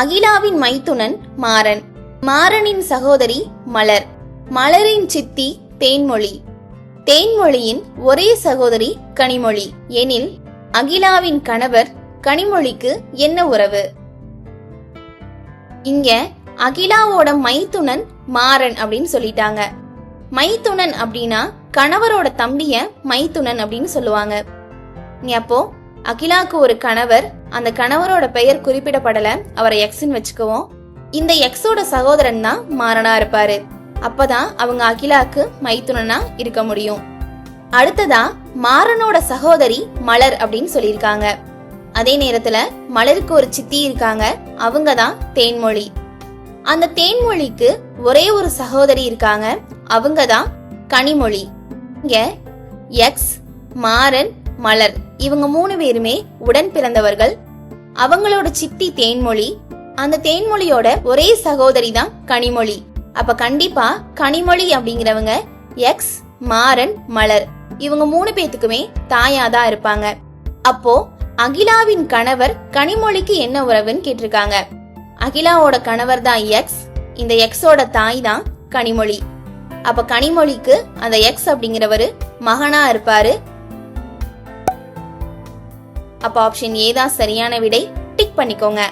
அகிலாவின் மைத்துனன் மாறன். மாறனின் சகோதரி மலர். மலரின் சித்தி தேன்மொழி. தேன்மொழியின் ஒரே சகோதரி கனிமொழி. எனில் அகிலாவின் கணவர் கனிமொழிக்கு என்ன உறவு? இங்க அகிலாவோட மைத்துனன் மாறன் அப்படின்னு சொல்லிட்டாங்க. மைத்துனன் அப்படின்னா கணவரோட தம்பிய மைத்துனன் அப்படின்னு சொல்லுவாங்க. இங்க அப்போ அகிலாக்கு ஒரு கணவர் அந்த கணவரோட பெயர் குறிப்பிடப்படல. அவரை எக்ஸ்ன்னு வச்சுக்குவோம். இந்த எக்ஸோட சகோதரன் தான் மாறனா இருப்பாரு. அப்பதான் அவங்க அகிலாக்கு மைத்துனனா இருக்க முடியும். அடுத்ததா மாறனோட சகோதரி மலர் அப்படின்னு சொல்லியிருக்காங்க. அதே நேரத்துல மலருக்கு ஒரு சித்தி இருக்காங்க. அவங்க தான் தேன்மொழி. அந்த தேன்மொழிக்கு ஒரே ஒரு சகோதரி இருக்காங்க. அவங்க தான் கனிமொழி. இங்க எக்ஸ் மாறன் மலர். இவங்க மூணு பேருமே உடன் பிறந்தவர்கள். அவங்களோட சித்தி தேன்மொழி. அந்த தேன்மொழியோட ஒரே சகோதரி தான் கனிமொழி. அப்ப கண்டிப்பா கனிமொழி அப்படிங்கிறவங்க எக்ஸ் மாறன் மலர். இவங்க மூணு பேத்துக்குமே தாயா தான் இருப்பாங்க. அப்போ அகிலாவின் கணவர் கனிமொழிக்கு என்ன உறவுன்னு கேட்டிருக்காங்க. அகிலாவோட கணவர் தான் எக்ஸ் இந்த எக்ஸோட தாய் தான் கனிமொழி. அப்ப கனிமொழிக்கு அந்த எக்ஸ் அப்படிங்கிறவரு மகனா இருப்பாரு. அப்ப ஆப்ஷன் ஏ தான் சரியான விடை. டிக் பண்ணிக்கோங்க.